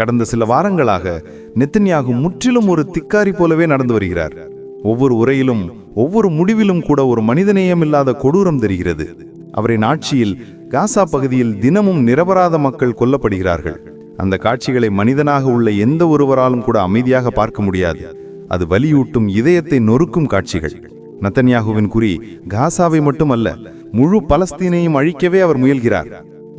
கடந்த சில வாரங்களாக நெத்தன்யாகு முற்றிலும் ஒரு திக்காரி போலவே நடந்து வருகிறார். ஒவ்வொரு உரையிலும் ஒவ்வொரு முடிவிலும் கூட ஒரு மனிதநேயம் இல்லாத கொடூரம் தெரிகிறது. அவரின் ஆட்சியில் காசா பகுதியில் தினமும் நிரபராத மக்கள் கொல்லப்படுகிறார்கள். அந்த காட்சிகளை மனிதனாக உள்ள எந்த ஒருவராலும் கூட அமைதியாக பார்க்க முடியாது. அது வலியூட்டும் இதயத்தை நொறுக்கும் காட்சிகள். நத்தன்யாகுவின் குறி காசாவை மட்டுமல்ல முழு பலஸ்தீனையும் அழிக்கவே அவர் முயல்கிறார்.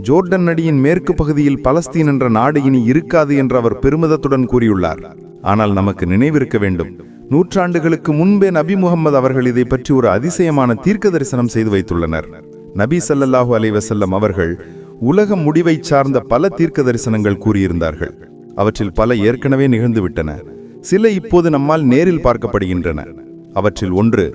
ஜோர்டன் நடியின் மேற்கு பகுதியில் பலஸ்தீன் என்ற நாடு இனி இருக்காது என்று அவர் பெருமிதத்துடன் கூறியுள்ளார். ஆனால் நமக்கு நினைவிருக்க வேண்டும். நூற்றாண்டுகளுக்கு முன்பே நபி முகமது அவர்கள் இதை பற்றி ஒரு அதிசயமான தீர்க்க தரிசனம் செய்து வைத்துள்ளனர். நபி சல்லல்லாஹு அலைவசல்லம் அவர்கள் உலக முடிவை சார்ந்த பல தீர்க்க தரிசனங்கள் கூறியிருந்தார்கள். அவற்றில் பல ஏற்கனவே நிகழ்ந்துவிட்டன. சில இப்போது நம்மால் நேரில் பார்க்கப்படுகின்றன. அவற்றில் ஒன்று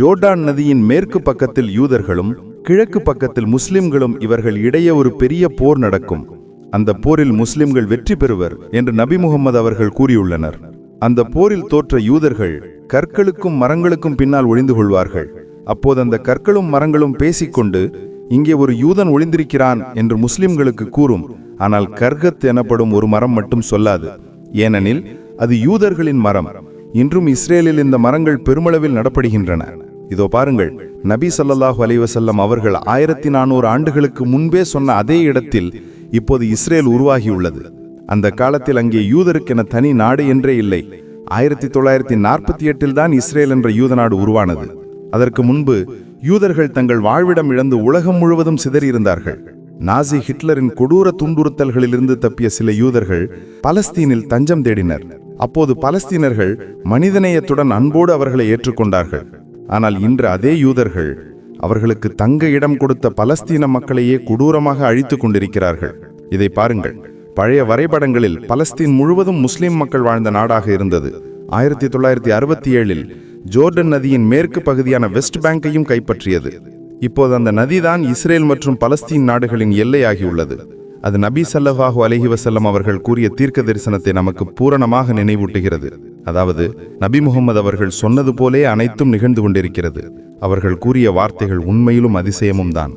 ஜோர்டான் நதியின் மேற்கு பக்கத்தில் யூதர்களும் கிழக்கு பக்கத்தில் முஸ்லிம்களும் இவர்கள் இடையே ஒரு பெரிய போர் நடக்கும். அந்த போரில் முஸ்லிம்கள் வெற்றி பெறுவர் என்று நபி முகமது அவர்கள் கூறியுள்ளனர். அந்த போரில் தோற்ற யூதர்கள் கற்களுக்கும் மரங்களுக்கும் பின்னால் ஒளிந்து கொள்வார்கள். அப்போது அந்த கற்களும் மரங்களும் பேசிக்கொண்டு இங்கே ஒரு யூதன் ஒளிந்திருக்கிறான் என்று முஸ்லிம்களுக்கு கூறும். ஆனால் கர்கத் எனப்படும் ஒரு மரம் மட்டும் சொல்லாது. ஏனெனில் அது யூதர்களின் மரம். இன்றும் இஸ்ரேலில் இந்த மரங்கள் பெருமளவில் நடப்படுகின்றன. இதோ பாருங்கள். நபி சல்லாஹு அலைவசல்லம் அவர்கள் ஆயிரத்தி நானூறு ஆண்டுகளுக்கு முன்பே சொன்ன அதே இடத்தில் இப்போது இஸ்ரேல் உருவாகியுள்ளது. அந்த காலத்தில் அங்கே யூதருக்கென தனி நாடு என்றே இல்லை. ஆயிரத்தி தொள்ளாயிரத்தி நாற்பத்தி எட்டில் தான் இஸ்ரேல் என்ற யூத நாடு உருவானது. அதற்கு முன்பு யூதர்கள் தங்கள் வாழ்விடம் இழந்து உலகம் முழுவதும் சிதறியிருந்தார்கள். நாசி ஹிட்லரின் கொடூர துன்புறுத்தல்களிலிருந்து தப்பிய சில யூதர்கள் பலஸ்தீனில் தஞ்சம் தேடினர். அப்போது பலஸ்தீனர்கள் மனிதநேயத்துடன் அன்போடு அவர்களை ஏற்றுக்கொண்டார்கள். ஆனால் இன்று அதே யூதர்கள் அவர்களுக்கு தங்க இடம் கொடுத்த பலஸ்தீன மக்களையே கொடூரமாக அழித்துக் கொண்டிருக்கிறார்கள். இதை பாருங்கள். பழைய வரைபடங்களில் பலஸ்தீன் முழுவதும் முஸ்லிம் மக்கள் வாழ்ந்த நாடாக இருந்தது. ஆயிரத்தி தொள்ளாயிரத்தி அறுபத்தி ஏழில் ஜோர்டன் நதியின் மேற்கு பகுதியான வெஸ்ட் பேங்கையும் கைப்பற்றியது. இப்போது அந்த நதிதான் இஸ்ரேல் மற்றும் பலஸ்தீன் நாடுகளின் எல்லையாகியுள்ளது அது நபி சல்லஹாஹு அலஹி வசல்லம் அவர்கள் கூறிய தீர்க்க தரிசனத்தை நமக்கு பூரணமாக நினைவூட்டுகிறது. அதாவது நபி முகமது அவர்கள் சொன்னது போலே அனைத்தும் நிகழ்ந்து கொண்டிருக்கிறது. அவர்கள் கூறிய வார்த்தைகள் உண்மையிலும் அதிசயமும் தான்